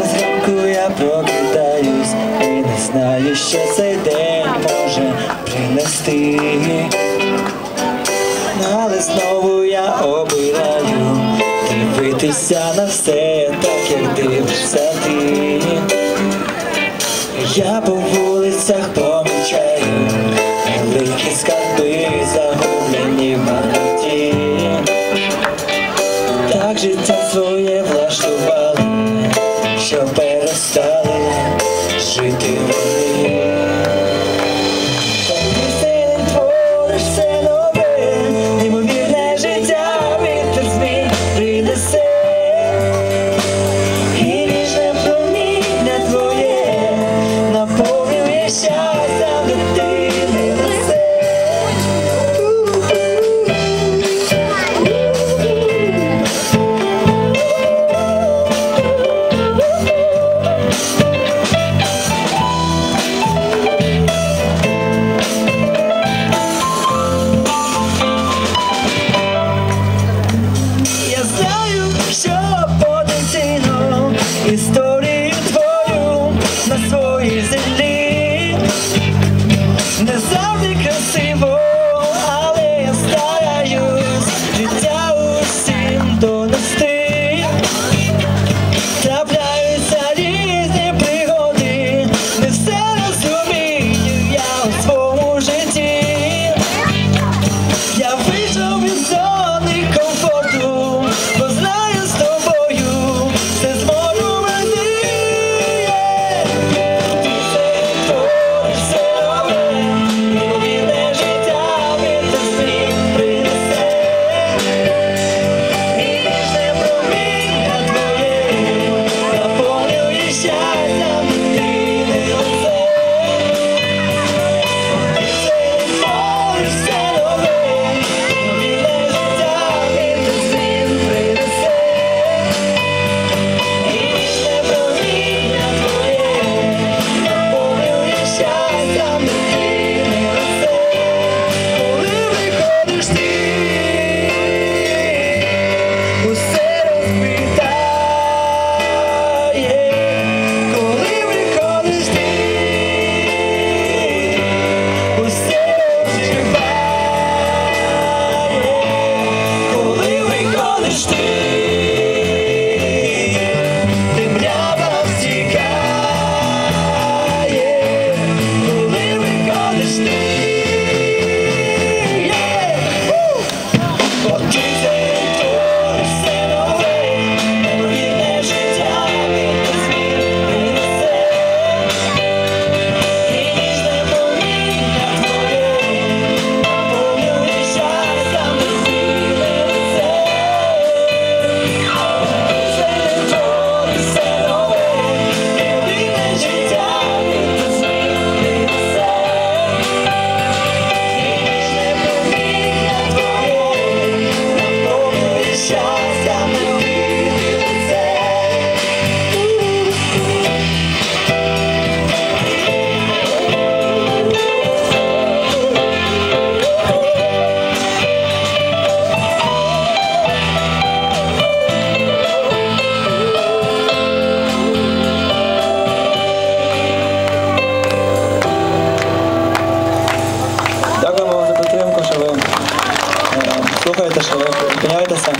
Кожного зранку я прокидаюсь і не знаю, що цей день може принести. Ну, але знову я обираю дивитися на все, так як дивишся ти. Я по вулицях. жити в раю. Show. Дякуєте, що ви відкриваєтеся.